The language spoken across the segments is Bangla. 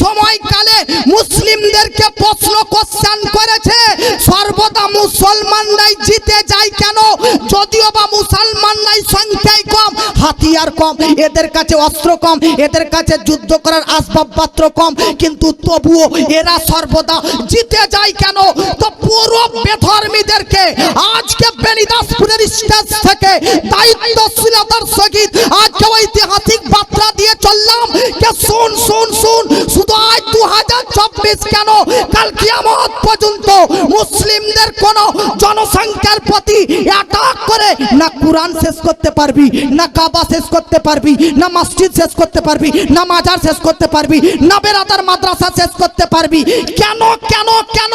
সময়কালে মুসলিমদেরকে প্রশ্ন কোশ্চেন করেছে, সর্বদা মুসলমানরাই জিতে যায় কেন? যদিও বা মুসলমানরাই সংখ্যায় কম, হাতিয়ার কম, এদের কাছে অস্ত্র কম, এদের কাছে যুদ্ধ করার আসবাবপত্র কম, কিন্তু তবুও এরা সর্বদা জিতে যায় কেন? তো পুরো বেধর্মীদেরকে আজকে বেনিদাসপুরের স্টেজ থেকে দায়িত্বশীলতার সহিত আজকে ঐতিহাসিক বার্তা দিয়ে চললাম। কে শুন শুন শুন শুধু আজ দু হাজার চব্বিশ কেন? কাল কিয়ামত পর্যন্ত মুসলিমদের কোন জনসংখ্যার প্রতি মাদ্রাসা শেষ করতে পারবি। কেন কেন কেন?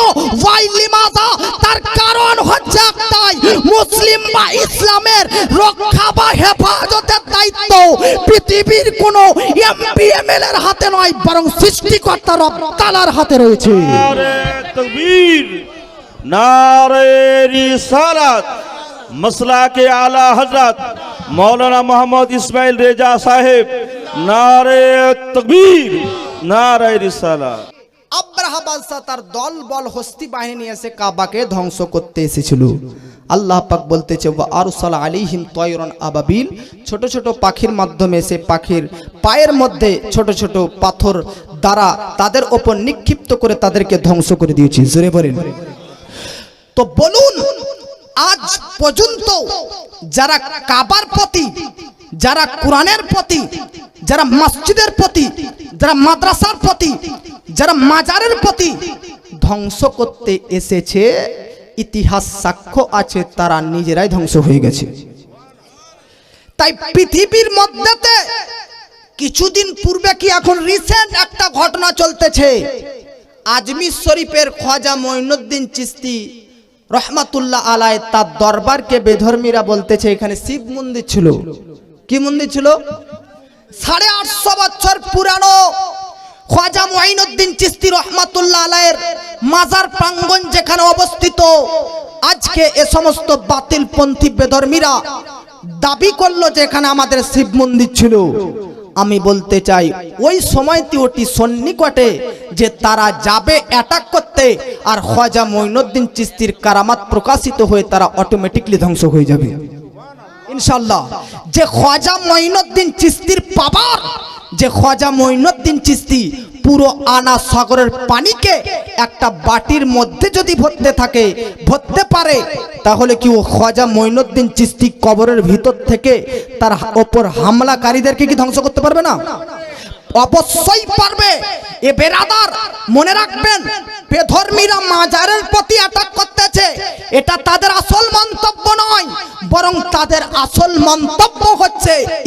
তার কারণ হচ্ছে মুসলিম বা ইসলামের রক্ষা বা দায়িত্ব পৃথিবীর কোনো এমপি হাতে নয় বরং সৃষ্টিকর্তা রব তালার হাতে রয়েছে। তকবীর নারে রিসালাত মসলা কে আলা হজরত মৌলানা মোহাম্মদ ইসমাইল রেজা সাহেব নারে তকবীর নারে রিসালাত। আব্রাহাবাদশা তার দল বল হস্তি বাহিনী এসে কাবাকে ধ্বংস করতে এসেছিল। আল্লাহ পাক বলতেছে আরসাল আলিহিম তয়রন আবাবিল। ছোট ছোট পাখির মাধ্যমে সে পাখির পায়ের মধ্যে ছোট ছোট পাথর দ্বারা তাদের ওপর নিক্ষিপ্ত করে তাদেরকে ধ্বংস করে দিয়েছি। জোরে বলেন। তো বলুন, আজ পর্যন্ত যারা কাবার প্রতি, যারা কোরআনের প্রতি, যারা মসজিদের প্রতি, যারা মাদ্রাসার প্রতি, যারা মাজারের প্রতি ধ্বংস করতে এসেছে ইতিহাস সাক্ষ্য আছে, তারা নিজেরাই ধ্বংস হয়ে গেছে। তাই পৃথিবীর মধ্যেতে কিছুদিন পূর্বে কি এখন রিসেন্ট একটা ঘটনা চলতেছে? আজমির শরীফের খাজা মঈনুদ্দিন চিস্তি রহমাতুল্লাহ আলায় তার দরবারকে বেধর্মীরা বলতেছে, এখানে শিব মন্দির ছিল। কি মন্দির ছিল? সাড়ে আটশো বছর পুরানো খাজা চিস্তি রহমাতুল্লাহ আলায়ের মাজার প্রাঙ্গণ যেখানে অবস্থিত, আজকে এ সমস্ত বাতিলপন্থী বেধর্মীরা দাবি করল যে এখানে আমাদের শিব মন্দির ছিল। আমি বলতে চাই, ওই সময়টি ওটি সন্নিকটে যে তারা যাবে অ্যাটাক করতে আর খাজা মঈনুদ্দিন চিস্তির কারামাত প্রকাশিত হয়ে তারা অটোমেটিকলি ধ্বংস হয়ে যাবে। ইনশাল্লাহ যে খাজা মঈনুদ্দিন চিস্তির পাবার যে খাজা মঈনুদ্দিন চিস্তি পুরো আনা সাগরের পানিকে একটা বাটির মধ্যে যদি ভরতে থাকে, ভরতে পারে, তাহলে কি ও খাজা মঈনুদ্দিন চিস্তি কবরের ভিতর থেকে তার ওপর হামলাকারীদেরকে কি ধ্বংস করতে পারবে না? অবশ্যই পারবে। এ বেরাদার, মনে রাখবেন, বেধর্মীরা মাজারের প্রতি অ্যাটাক করতেছে। এটা তাদের আসল মন্তব্য নয়, বরং তাদের আসল মন্তব্য হচ্ছে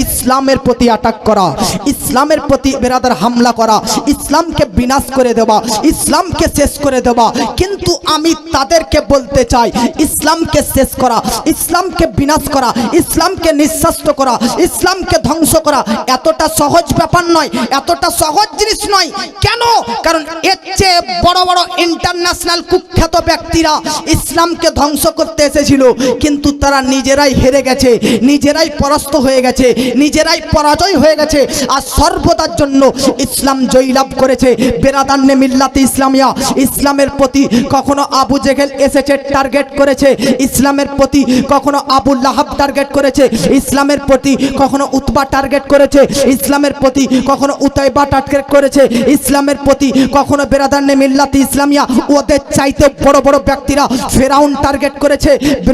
ইসলামের প্রতি অ্যাটাক করা, ইসলামের প্রতি বেরাদার হামলা করা, ইসলামকে বিনাশ করে দেওয়া, ইসলামকে শেষ করে দেওয়া। কিন্তু আমি তাদেরকে বলতে চাই, ইসলামকে শেষ করা, ইসলামকে বিনাশ করা, ইসলামকে নিঃশ্বাস্ত করা, ইসলামকে ধ্বংস করা এতটা সহজ ব্যাপার নয়, এতটা সহজ জিনিস নয়। কেন? কারণ এর চেয়ে বড় বড় ইন্টারন্যাশনাল কুখ্যাত ব্যক্তিরা ইসলামকে ধ্বংস করতে এসেছিল, কিন্তু তারা নিজেরাই হেরে গেছে, নিজেরাই পরাস্ত হয়ে গেছে। নিজেরাই পরাজয় হয়ে গেছে, আর সর্বদার জন্য ইসলাম জয়লাভ করেছে। বেরাদান্নে মিল্লাতে ইসলামিয়া, ইসলামের প্রতি কখনো আবু জেগেল এসেছে টার্গেট করেছে, ইসলামের প্রতি কখনো আবু লাহাব টার্গেট করেছে, ইসলামের প্রতি কখনো উতবা টার্গেট করেছে, ইসলামের প্রতি কখনো উতাইবা টার্গেট করেছে, ইসলামের প্রতি কখনো বেরাদান্নে মিল্লাতে ইসলামিয়া, ওদের চাইতে বড় বড় ব্যক্তিরা ফেরাউন টার্গেট করেছে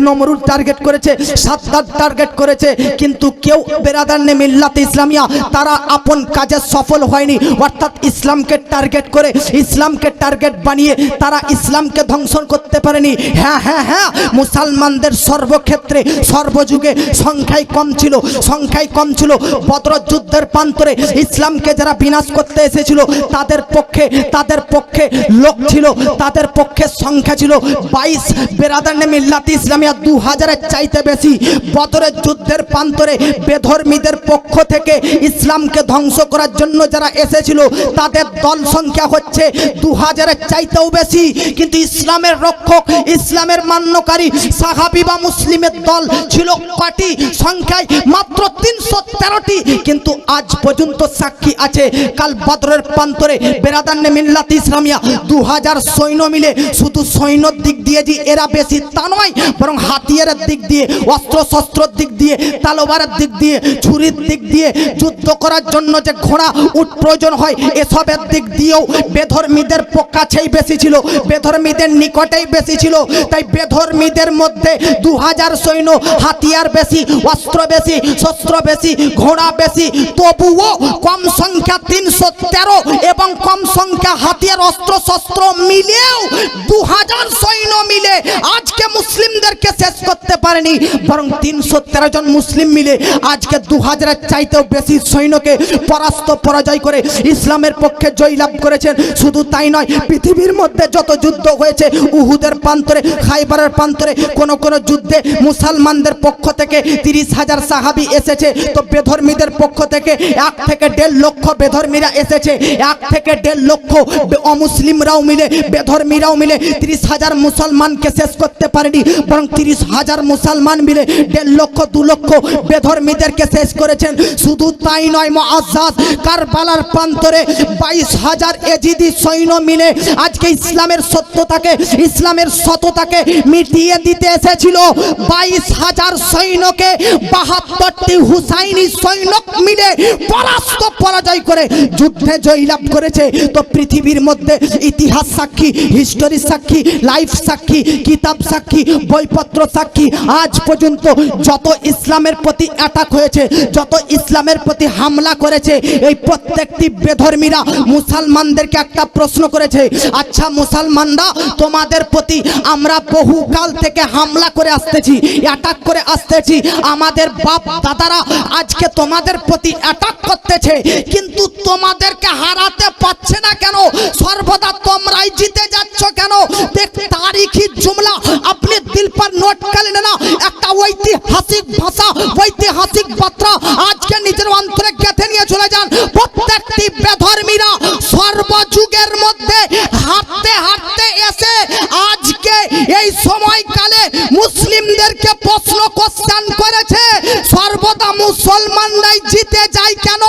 নমরুদ টার্গেট করেছে সাদ্দাত টার্গেট করেছে, কিন্তু কেউ বেরাদান্নে মিল্লাতে ইসলামিয়া। তারা আপন কাজে সফল হয়নি। অর্থাৎ ইসলামকে টার্গেট করে, ইসলামকে টার্গেট বানিয়ে তারা ইসলামকে ধ্বংসন করতে পারেনি। হ্যাঁ হ্যাঁ হ্যাঁ মুসলমানদের সর্বক্ষেত্রে সর্বযুগে সংখ্যায় কম ছিল সংখ্যায় কম ছিল। বদর যুদ্ধের প্রান্তরে ইসলামকে যারা বিনাশ করতে এসেছিল, তাদের পক্ষে তাদের পক্ষে লোক ছিল, তাদের পক্ষে সংখ্যা ছিল। বাইশ বেরাদার মিল্লাত ইসলামিয়া দু হাজারের চাইতে বেশি। বদরের যুদ্ধের প্রান্তরে বেধর্মীদের পক্ষ থেকে ইসলামকে ধ্বংস করার জন্য যারা এসেছিল, তাদের দল সংখ্যা হচ্ছে দু হাজারের চাইতেও বেশি। কিন্তু ইসলামের রক্ষক, ইসলামের মান্যকারী সাহাবি বা মুসলিমের দল ছিল কটি? সংখ্যায় মাত্র তিনশো তেরোটি। কিন্তু আজ পর্যন্ত সাক্ষী আছে কাল বদরের প্রান্তরে বেরাদান্নে মিল্লাত ইসলামিয়া। দু হাজার সৈন্য মিলে শুধু সৈন্যর দিক দিয়ে যে এরা বেশি তা নয়, বরং হাতিয়ারের দিক দিয়ে অস্ত্র শস্ত্রর দিক দিয়ে তালোবারের দিক দিয়ে, ছুরির দিক দিয়ে যুদ্ধ করার জন্য যে ঘোড়া উট প্রয়োজন হয়, এসবের দিক দিয়েও বেধর্মীদের কাছেই বেশি ছিল। বেধর্মীদের নিকটেই বেশি ছিল। তাই বেধর্মীদের মধ্যে দু হাজার সৈন্য, হাতিয়ার বেশি, অস্ত্র বেশি, শস্ত্র বেশি, ঘোড়া বেশি। তবুও কম সংখ্যা তিনশো তেরো এবং কম সংখ্যা হাতিয়ার, অস্ত্র, শস্ত্র মিলেও দু হাজার সৈন্য মিলে আজকে মুসলিমদেরকে শেষ করতে পারেনি। বরং তিনশো তেরো জন মুসলিম মিলে আজকে দু হাজারের চাইতেও বেশি সৈন্যকে পরাস্ত পরাজয় করে ইসলামের পক্ষে জয় লাভ করেছেন। শুধু তাই নয়, পৃথিবীর মধ্যে যত যুদ্ধ হয়েছে, উহুদের প্রান্তরে, খাইবারের প্রান্তরে, কোন কোন যুদ্ধে মুসলমানদের পক্ষ থেকে তিরিশ হাজার সাহাবি এসেছে। তো বেধর্মীদের পক্ষ থেকে এক থেকে দেড় লক্ষ বেধর্মীরা এসেছে। এক থেকে দেড় লক্ষ অমুসলিমরাও মিলে, বেধর্মীরাও মিলে তিরিশ হাজার মুসলমানকে শেষ করতে পারেনি, বরং তিরিশ হাজার মুসলমান মিলে দেড় লক্ষ, দু লক্ষ বেধর্মীদেরকে শেষ করেছেন। শুধু তাই নয় মহাজাজ কারবালার প্রান্তরে বাইশ হাজার এজিদি সৈন্য মিলে আজকে ইসলামের সত্যতাকে, ইসলামের সততাকে মিটিয়ে দিতে এসেছিল। বাইশ হাজার সৈন্যকে বাহাত্তরটি হুসাইনি সৈন্য মিলে পরাস্ত পরাজয় করে যুদ্ধে জয়লাভ করেছে। তো পৃথিবীর মধ্যে ইতিহাস সাক্ষী, হিস্টোরি সাক্ষী, লাইফ সাক্ষী, কিতাব সাক্ষী, বইপত্র সাক্ষী, আজ পর্যন্ত যত ইসলামের প্রতি অ্যাটাক হয়েছে যত ইসলামের প্রতি হামলা করেছে, এই প্রত্যেকটি বেধর্মীরা মুসলমানদেরকে একটা প্রশ্ন করেছে আচ্ছা মুসলমানরা, তোমাদের প্রতি আমরা বহুকাল থেকে হামলা করে আসতেছি অ্যাটাক করে আসতেছি, আমাদের বাপ দাদারা আজকে তোমাদের প্রতি অ্যাটাক করতেছে, কিন্তু তোমাদেরকে হারাতে পারছে না কেন? সর্বদা তোমরাই জিতে যাচ্ছ কেন? দেখ তারিখি মুসলিমদেরকে প্রশ্ন কোশ্চেন করেছে, সর্বদা মুসলমানরাই জিতে যায় কেন?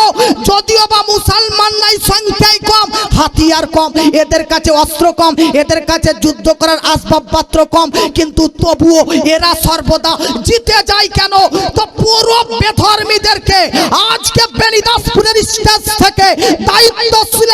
যদিও বা মুসলমানরাই সংখ্যায় কম, হাতিয়ার কম, এদের কাছে অস্ত্র কম, এদের কাছে যুদ্ধ করার আসবাবপত্র কম, কিন্তু তবুও এরা সর্বদা জিতে যায় কেন? তো পুরো বেধর্মীদেরকে আজকে বেনিদাসপুরের স্টেজ থেকে দায়িত্বশীলতার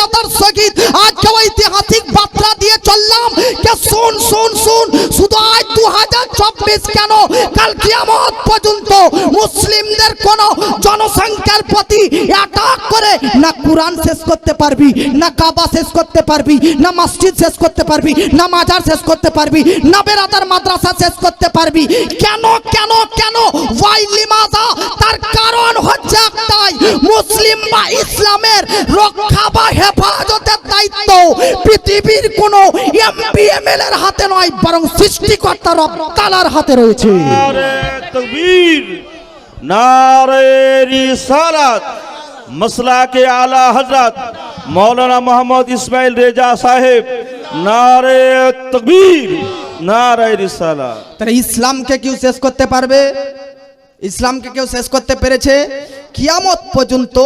শুধু আজ দু হাজার চব্বিশ কেন? কাল কিয়ামত পর্যন্ত মুসলিমদের কোন জনসংখ্যার প্রতি অ্যাটাক করে না কোরআন শেষ করতে পারবি, না কাবা শেষ করতে পারবি, না মসজিদ শেষ করতে পারবি, না মাজার শেষ করতে পারবি, না বেরাদার মাদ্রাসা শেষ করতে পারবি। কেন কেন কেন? ওয়াই লিমাজা? তার কারণ হচ্ছে একটাই মুসলিম বা ইসলামের রক্ষা বা হেফাজতের পৃথিবীর কোনো এমপি এমএলএর হাতে নয় বরং সৃষ্টিকর্তা রব তালার হাতে রয়েছে। মসলা কে আলা হজরত মৌলানা মোহাম্মদ ইসমাইল রেজা সাহেব নারে তকবীর নারে রিসালা তাহলে ইসলামকে কেউ শেষ করতে পারবে? ইসলামকে কেউ শেষ করতে পেরেছে? কিয়ামত পর্যন্ত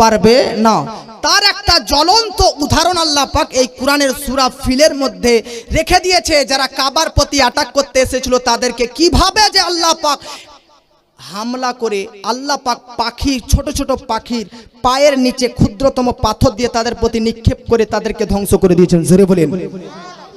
পারবে না। তার একটা জ্বলন্ত উদাহরণ আল্লাহ পাক এই কোরআনের সূরা ফিলের মধ্যে রেখে দিয়েছে। যারা কাবার প্রতি অ্যাটাক করতে এসেছিল, তাদেরকে কীভাবে যে আল্লাহ পাক হামলা করে, আল্লাহ পাক পাখি ছোট ছোট পাখির পায়ের নিচে ক্ষুদ্রতম পাথর দিয়ে তাদের প্রতি নিক্ষেপ করে তাদেরকে ধ্বংস করে দিয়েছেন। জোরে বলেন।